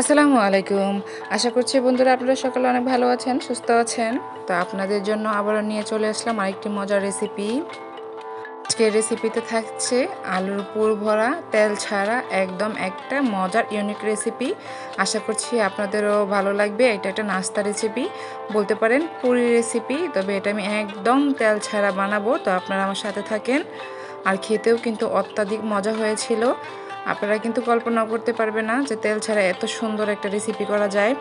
আসসালামু আলাইকুম। আশা করছি বন্ধুরা আপনারা সকালে অনেক ভালো আছেন, সুস্থ আছেন। তো আপনাদের জন্য আবারও নিয়ে চলে আসলাম আরেকটি মজার রেসিপি আজকের রেসিপিতে থাকছে আলুর পুর ভরা, তেল ছাড়া একদম একটা মজার ইউনিক রেসিপি আশা করছি আপনাদেরও ভালো লাগবে, এটা একটা নাস্তা রেসিপি বলতে পারেন পুরি রেসিপি তবে এটা আমি একদম তেল ছাড়া বানাবো, তো আপনারা আমার সাথে থাকেন। আর খেতেও কিন্তু অত্যাধিক মজা হয়েছিল। আপনারা কিন্তু কল্পনা করতে পারবে না যে তেল ছাড়া এত সুন্দর একটা রেসিপি করা যায়।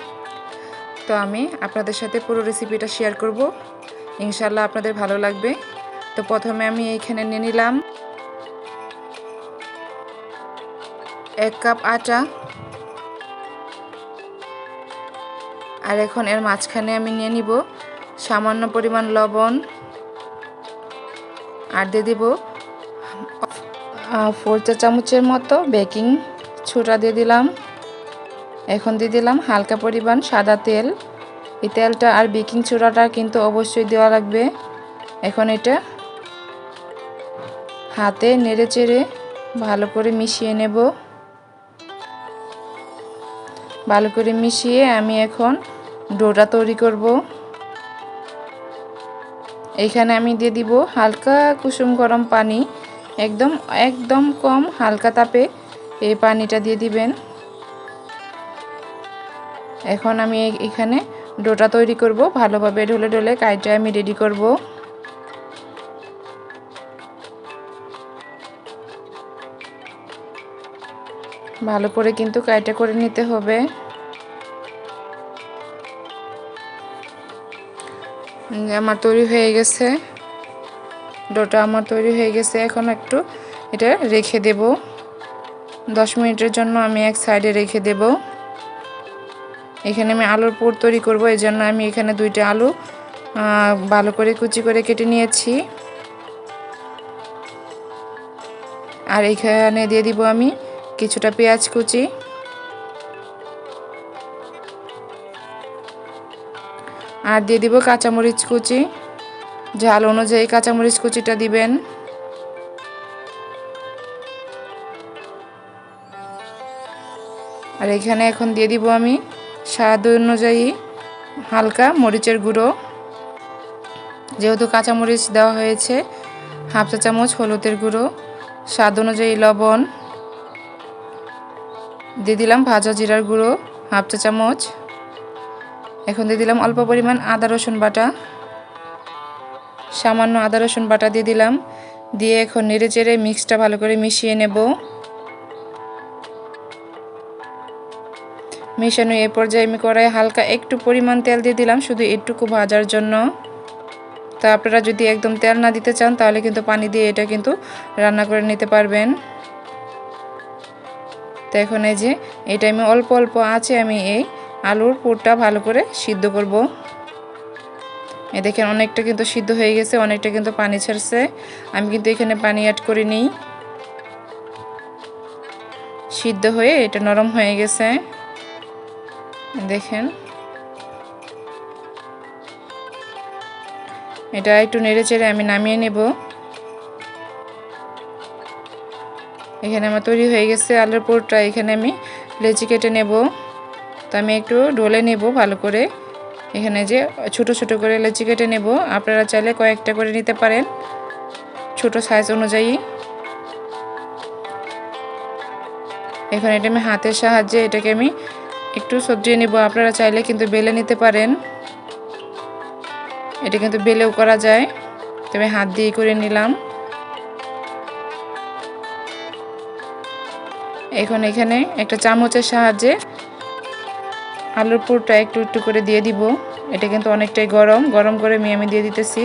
তো আমি আপনাদের সাথে পুরো রেসিপিটা শেয়ার করব। ইনশাল্লাহ আপনাদের ভালো লাগবে। তো প্রথমে আমি এইখানে নিয়ে নিলাম এক কাপ আটা। আর এখন এর মাঝখানে আমি নিয়ে নিব সামান্য পরিমাণ লবণ। আর দিয়ে দিব ফোর চা চামচের মতো বেকিং ছোটা দিয়ে দিলাম। এখন দিয়ে দিলাম হালকা পরিমাণ সাদা তেল। এই তেলটা আর বেকিং ছোড়াটা কিন্তু অবশ্যই দেওয়া লাগবে। এখন এটা হাতে নেড়ে চেড়ে ভালো করে মিশিয়ে নেব। ভালো করে মিশিয়ে আমি এখন ডোটা তৈরি করব। এখানে আমি দিয়ে দিব হালকা কুসুম গরম পানি। একদম একদম কম হালকা তাপে এই পানিটা দিয়ে দিবেন। এখন আমি এখানে ডোটা তৈরি করব, ভালোভাবে ঢলে ঢলে কাইটা আমি রেডি করব। ভালো করে কিন্তু কাইটা করে নিতে হবে। আমার তৈরি হয়ে গেছে। ডোটা আমার তৈরি হয়ে গেছে। এখন একটু এটা রেখে দেব। দশ মিনিটের জন্য আমি এক সাইডে রেখে দেব। এখানে আমি আলুর পুর তৈরি করব এই জন্য আমি এখানে দুইটা আলু ভালো করে কুচি করে কেটে নিয়েছি। আর এখানে দিয়ে দিব আমি কিছুটা পেঁয়াজ কুচি। আর দিয়ে দিব কাঁচামরিচ কুচি। ঝাল অনুযায়ী কাঁচামরিচ কুচিটা দিবেন। আর এখানে এখন দিয়ে দিব আমি স্বাদ অনুযায়ী হালকা মরিচের গুঁড়ো। যেহেতু কাঁচামরিচ দেওয়া হয়েছে, হাফ চা চামচ হলুদের গুঁড়ো, স্বাদ অনুযায়ী লবণ। দিয়ে দিলাম ভাজা জিরার গুঁড়ো, হাফ চা চামচ। এখন দিয়ে দিলাম অল্প পরিমাণ আদা রসুন বাটা। সামান্য আদা, রসুন বাটা দিয়ে দিলাম। দিয়ে এখন নেড়ে চেড়ে মিক্সটা ভালো করে মিশিয়ে নেব। মিশানো এ পর্যায়ে আমি কড়াই হালকা একটু পরিমাণ তেল দিয়ে দিলাম, শুধু একটুকু ভাজার জন্য। তা আপনারা যদি একদম তেল না দিতে চান, তাহলে কিন্তু পানি দিয়ে এটা কিন্তু রান্না করে নিতে পারবেন। তো এখন এই যে এটা আমি অল্প অল্প আছে আমি এই আলুর পুরটা ভালো করে সিদ্ধ করব। এ দেখেন অনেকটা কিন্তু সিদ্ধ হয়ে গেছে, অনেকটা কিন্তু পানি ছাড়ছে। আমি কিন্তু এখানে পানি অ্যাড করে নিই। সিদ্ধ হয়ে এটা নরম হয়ে গেছে। দেখেন। এটা একটু নেড়ে চেড়ে আমি নামিয়ে নেব। এখানে আমার তৈরি হয়ে গেছে আলুর পুরটা, এখানে আমি লেচি কেটে নেব। তো আমি একটু ডলে নেব ভালো করে। এখানে যে ছোট ছোট করে লেচি কেটে নেব। আপনারা চাইলে কয়েকটা করে নিতে পারেন। ছোট সাইজ অনুযায়ী। এখন এটা আমি হাতের সাহায্যে এটাকে আমি একটু সবজিয়ে নেব। আপনারা চাইলে কিন্তু বেলে নিতে পারেন। এটা কিন্তু বেলেও করা যায়। তবে হাত দিয়ে করে নিলাম। এখন এখানে একটা চামচের সাহায্যে আলুর পুরটা একটু একটু করে দিয়ে দিব। এটা কিন্তু অনেকটাই গরম। গরম করে আমি আমি দিয়ে দিতেছি।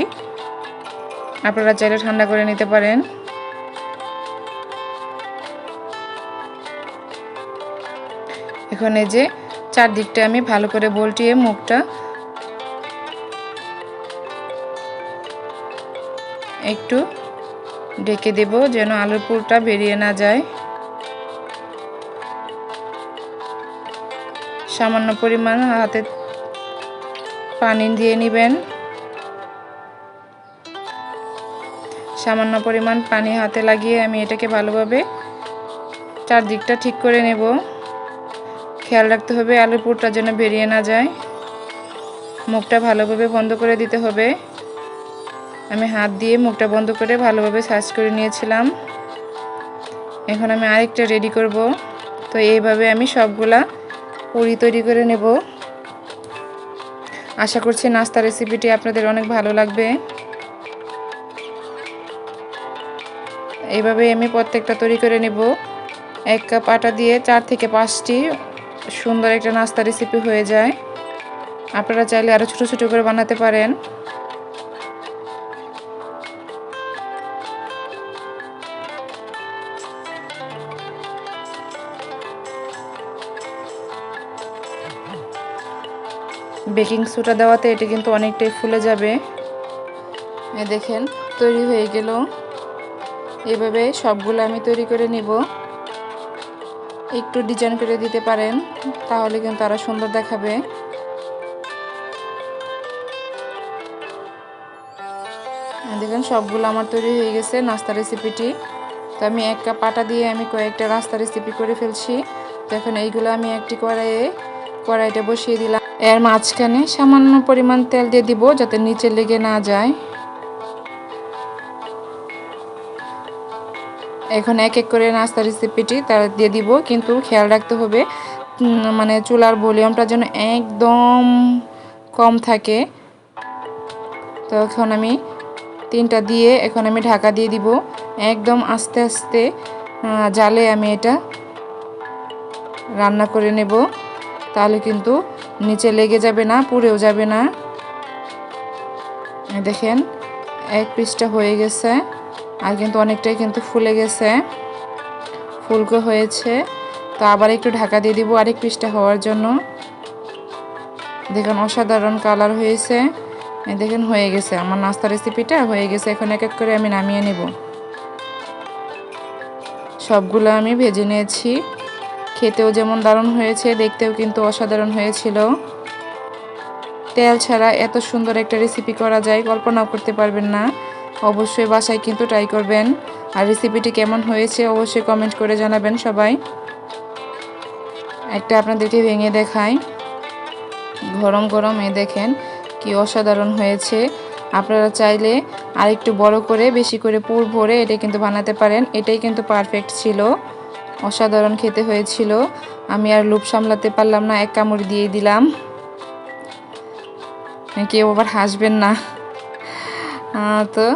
আপনারা চাইলে ঠান্ডা করে নিতে পারেন। এখন এই যে চারদিকটা আমি ভালো করে বলটিয়ে মুখটা একটু ডেকে দেব যেন আলুর পুরটা বেরিয়ে না যায়। সামান্য পরিমাণ হাতে পানি দিয়ে নেবেন। সামান্য পরিমাণ পানি হাতে লাগিয়ে আমি এটাকে ভালোভাবে চারদিকটা ঠিক করে নেব। খেয়াল রাখতে হবে আলুর পুরটার জন্য বেরিয়ে না যায়। মুখটা ভালোভাবে বন্ধ করে দিতে হবে। আমি হাত দিয়ে মুখটা বন্ধ করে ভালোভাবে সার্চ করে নিয়েছিলাম। এখন আমি আরেকটা রেডি করব। তো এইভাবে আমি সবগুলা পুরি তৈরি করে নেব। আশা করছি নাস্তা রেসিপিটি আপনাদের অনেক ভালো লাগবে। এইভাবে আমি প্রত্যেকটা তৈরি করে নেব। এক কাপ আটা দিয়ে চার থেকে পাঁচটি সুন্দর একটা নাস্তা রেসিপি হয়ে যায়। আপনারা চাইলে আরও ছোটো ছোটো করে বানাতে পারেন। বেকিং সোডা দেওয়াতে এটি কিন্তু অনেকটাই ফুলে যাবে। এ দেখেন, তৈরি হয়ে গেল। এভাবে সবগুলো আমি তৈরি করে নিব। একটু ডিজাইন করে দিতে পারেন, তাহলে কিন্তু আরও সুন্দর দেখাবে। দেখেন, সবগুলো আমার তৈরি হয়ে গেছে নাস্তা রেসিপিটি। তো আমি এক কাপ আটা দিয়ে আমি কয়েকটা নাস্তা রেসিপি করে ফেলছি। তো এখন এইগুলো আমি একটি কড়াইয়ে, কড়াইটা বসিয়ে দিলাম। এর মাঝখানে সামান্য পরিমাণ তেল দিয়ে দিব যাতে নিচে লেগে না যায়। এখন এক এক করে নাস্তা রেসিপিটি তার দিয়ে দিব, কিন্তু খেয়াল রাখতে হবে মানে চুলার ভলিউমটা যেন একদম কম থাকে। তো এখন আমি তিনটা দিয়ে এখন আমি ঢাকা দিয়ে দিব, একদম আস্তে আস্তে জালে আমি এটা রান্না করে নেব। তাহলে কিন্তু নিচে লেগে যাবে না, পুড়েও যাবে না। দেখেন, এক পিসটা হয়ে গেছে, আর কিন্তু অনেকটাই কিন্তু ফুলে গেছে, ফুলকো হয়েছে। তো আবার একটু ঢাকা দিয়ে দিব আরেক পিসটা হওয়ার জন্য। দেখুন অসাধারণ কালার হয়েছে। দেখেন হয়ে গেছে, আমার নাস্তা রেসিপিটা হয়ে গেছে, এখন এক এক করে আমি নামিয়ে নেব। সবগুলো আমি ভেজে নিয়েছি। খেতেও যেমন দারুণ হয়েছে, দেখতেও কিন্তু অসাধারণ হয়েছিল। তেল ছাড়া এত সুন্দর একটা রেসিপি করা যায়, কল্পনাও করতে পারবেন না। অবশ্যই বাসায় কিন্তু ট্রাই করবেন। আর রেসিপিটি কেমন হয়েছে অবশ্যই কমেন্ট করে জানাবেন সবাই। একটা আপনাদেরকে ভেঙে দেখাই। গরম গরম, এ দেখেন কি অসাধারণ হয়েছে। আপনারা চাইলে আরেকটু বড় করে, বেশি করে পুর ভরে এটা কিন্তু বানাতে পারেন। এটাই কিন্তু পারফেক্ট ছিল। অসাধারণ খেতে হয়েছিল। আমি আর লোভ সামলাতে পারলাম না, এক কামড় দিয়ে দিলাম। কেউ আবার হাসবেন না। তো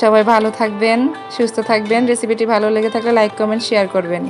সবাই ভালো থাকবেন, সুস্থ থাকবেন। রেসিপিটি ভালো লেগে থাকলে লাইক কমেন্ট শেয়ার করবেন।